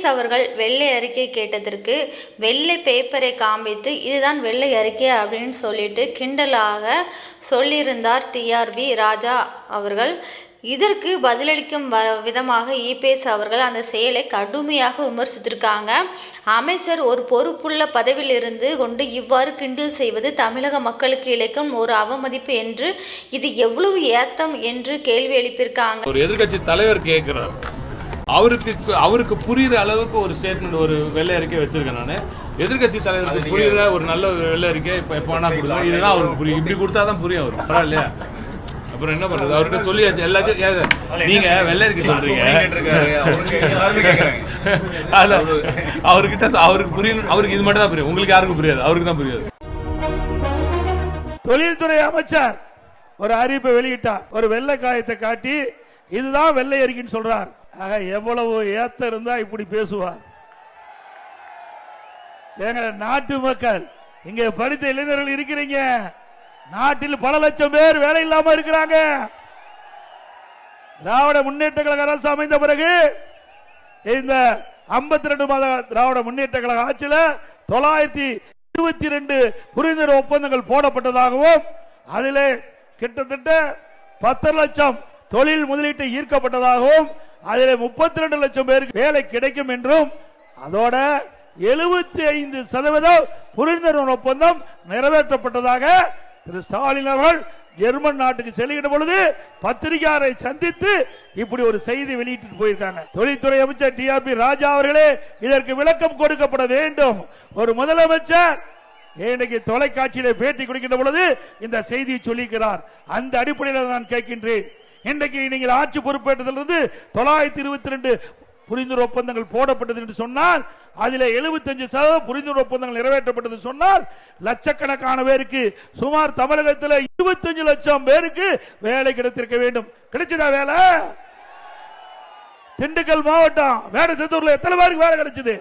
EPS அவர்கள் வெள்ளை அறிக்கை கேட்டதற்கு வெள்ளை பேப்பரை காண்பித்து இதுதான் வெள்ளை அறிக்கை அப்படின்னு சொல்லிட்டு கிண்டலாக சொல்லியிருந்தார் டிஆர்பி ராஜா அவர்கள். இதற்கு பதிலளிக்கும் வ விதமாக இபிஎஸ் அவர்கள் அந்த செயலை கடுமையாக விமர்சித்திருக்காங்க. அமைச்சர் ஒரு பொறுப்புள்ள பதவியில் இருந்து கொண்டு இவ்வாறு கிண்டல் செய்வது தமிழக மக்களுக்கு இழைக்கும் ஒரு அவமதிப்பு என்று இது எவ்வளவு ஏத்தம் என்று கேள்வி எழுப்பியிருக்காங்க. ஒரு எதிர்கட்சி தலைவர் கேட்கிறார். அவருக்கு அவருக்கு புரியுற அளவுக்கு ஒரு ஸ்டேட்மெண்ட் ஒரு வெள்ளை அறிக்கை வச்சிருக்கேன் நான். எதிர்க்கட்சி தலைவருக்கு புரியுற ஒரு நல்ல ஒரு வெள்ளை அறிக்கை இப்போ எப்போ வேணா கொடுங்க. இதுதான் அவருக்கு புரியும். இப்படி கொடுத்தா தான் புரியும் அவருக்கு பரவாயில்லையா? அப்புறம் என்ன பண்றது? அவர்கிட்ட சொல்லியாச்சு. எல்லாத்தையும் நீங்க வெள்ளை அறிக்கை சொல்றீங்க. அவர்கிட்ட அவருக்கு புரியும். அவருக்கு இது மட்டும் தான் புரியும். உங்களுக்கு யாருக்கும் புரியாது. அவருக்கு தான் புரியாது. தொழில்துறை அமைச்சர் ஒரு அறிவிப்பை வெளியிட்டார். ஒரு வெள்ளை காயத்தை காட்டி இதுதான் வெள்ளை அறிக்கைன்னு சொல்றார். ஆக எவ்வளவு ஏத்த இருந்தா இப்படி பேசுவார். எங்கள் நாட்டு மக்கள் இங்க படித்த இளைஞர்கள் இருக்கிறீங்க. நாட்டில் பல லட்சம் பேர் வேலை இல்லாம இருக்கிறாங்க. திராவிட முன்னேற்ற கழக அரசு அமைந்த பிறகு இந்த 52 ரெண்டு மாத திராவிட முன்னேற்ற கழக ஆட்சியில தொள்ளாயிரத்தி இருபத்தி ரெண்டு புரிந்துணர்வு ஒப்பந்தங்கள் போடப்பட்டதாகவும் அதிலே கிட்டத்தட்ட பத்து லட்சம் தொழில் முதலீட்டை ஈர்க்கப்பட்டதாகவும் அதில் முப்பத்தி ரெண்டு லட்சம் பேருக்கு வேலை கிடைக்கும் என்றும் அதோட எழுபத்தி ஐந்து சதவீதம் புரிந்துணர்வு ஒப்பந்தம் நிறைவேற்றப்பட்டதாக திரு ஸ்டாலின் அவர்கள் ஜெர்மன் நாட்டுக்கு செல்கின்ற பொழுது பத்திரிகையாளரை சந்தித்து இப்படி ஒரு செய்தி வெளியிட்டு போயிருக்காங்க. தொழில்துறை அமைச்சர் டிஆர்பி ராஜா அவர்களே இதற்கு விளக்கம் கொடுக்கப்பட வேண்டும். ஒரு முதலமைச்சர் இன்னைக்கு தொலைக்காட்சியில பேட்டி கொடுக்கின்ற பொழுது இந்த செய்தியை சொல்லிக்கிறார் அந்த அடிப்படையில் நான் கேட்கின்றேன். இன்றைக்கு நீங்கள் ஆட்சி பொறுப்பேற்றதிலிருந்து தொள்ளாயிரத்தி இருபத்தி ரெண்டு புரிந்துணர்வு ஒப்பந்தங்கள் போடப்பட்டது என்று சொன்னால் அதில் 75% சதவீதம் புரிந்துணர்வு ஒப்பந்தங்கள் நிறைவேற்றப்பட்டது சொன்னால் லட்சக்கணக்கான பேருக்கு சுமார் தமிழகத்தில் 25 லட்சம் பேருக்கு வேலை கிடைத்திருக்க வேண்டும். கிடைச்சதா வேலை? திண்டுக்கல் மாவட்டம் வேடசத்தூர்ல எத்தனை பேருக்கு வேலை கிடைச்சது?